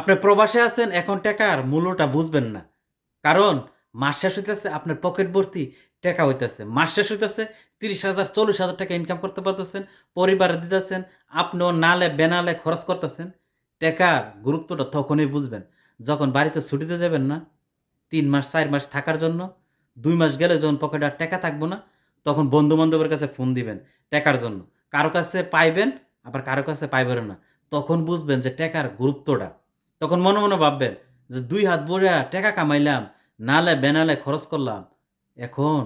আপনি প্রবাসে আছেন, এখন টাকার মূল্যটা বুঝবেন না। কারণ মাস শেষ হইতেছে, আপনার পকেট ভর্তি টাকা হইতেছে। মাস শেষ হইতেছে, তিরিশ হাজার, চল্লিশ হাজার টাকা ইনকাম করতে পারতেছেন, পরিবারে দিতেছেন, আপনিও নালে বেনালে খরচ করতেছেন টাকার গুরুত্বটা তখনই বুঝবেন, যখন বাড়িতে ছুটিতে যাবেন না, তিন মাস, চার মাস থাকার জন্য, দুই মাস গেলে যখন পকেটে আর টাকা থাকব না, তখন বন্ধু বান্ধবের কাছে ফোন দিবেন টাকার জন্য। কারও কাছে পাইবেন, আবার কারও কাছে পাইবেন না। তখন বুঝবেন যে টাকার গুরুত্বটা তখন মনে মনে ভাববেন যে দুই হাত বড়িয়া টাকা কামাইলাম, নালে বেনালে খরচ করলাম। এখন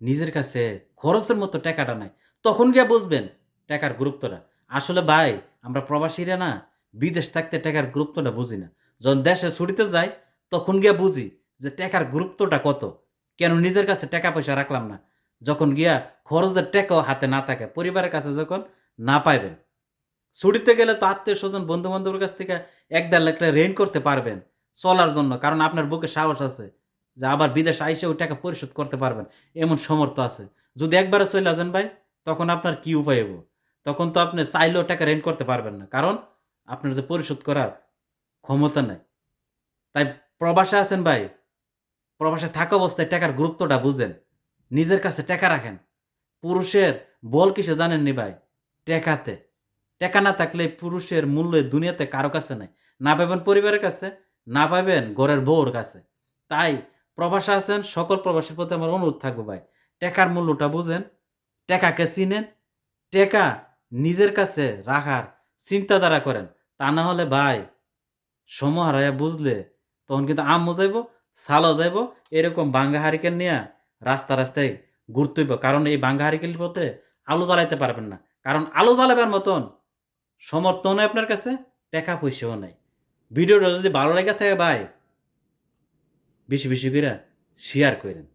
নিজের কাছে খরচের মতো টাকাটা নাই। তখন গিয়ে বুঝবেন টাকার গুরুত্বটা। আসলে ভাই, আমরা প্রবাসীরা না, বিদেশ থাকতে টাকার গুরুত্বটা বুঝি না। যখন দেশে ছুটিতে যাই, তখন গিয়া বুঝি যে টাকার গুরুত্বটা কত। কেন নিজের কাছে টাকা পয়সা রাখলাম না? যখন গিয়া খরচের টাকাও হাতে না থাকে, পরিবারের কাছে যখন না পাইবেন ছুটিতে গেলে তো আত্মীয় স্বজন বন্ধু বান্ধবের কাছ থেকে এক দেড় লাখ টাকা রেন্ট করতে পারবেন চলার জন্য, কারণ আপনার বুকে সাহস আছে যে আবার বিদেশ আইসে ওই টাকা পরিশোধ করতে পারবেন। এমন সমর্থ আছে। যদি একবারে চলে আসেন ভাই, তখন আপনার কি উপায় হব তখন তো আপনি চাইলেও টাকা রেন্ট করতে পারবেন না, কারণ আপনার যে পরিশোধ করার ক্ষমতা নাই। তাই প্রবাসে আছেন ভাই, প্রবাসে থাকা অবস্থায় টাকার গুরুত্বটা বুঝেন, নিজের কাছে টাকা রাখেন। পুরুষের বল কিসে জানেননি ভাই? টেকাতে। টাকা না থাকলে পুরুষের মূল্য দুনিয়াতে কারও কাছে নাই। না পাবেন পরিবারের কাছে, না পাবেন ঘরের বউর কাছে। তাই প্রবাসে আছেন, সকল প্রবাসীর প্রতি আমার অনুরোধ থাকবে ভাই, টাকার মূল্যটা বুঝেন, টাকাকে চিনেন, টাকা নিজের কাছে রাখার চিন্তাধারা করেন। তা না হলে ভাই, সময় হারাইয়া বুঝলে তখন কিন্তু আম যাইব সালও যাইব, এরকম বাঙ্গা হারিকেন নিয়ে রাস্তা রাস্তায় ঘুরতে হইব। কারণ এই বাঙ্গা হারিকেল পথে আলো জ্বালাইতে পারবেন না। কারণ আলো জ্বালাবার মতন সমর্থন আপনার কাছে? টাকা পয়সাও নাই। ভিডিওটা যদি ভালো লেগে থাকে ভাই, বেশি বেশি করে শেয়ার করেন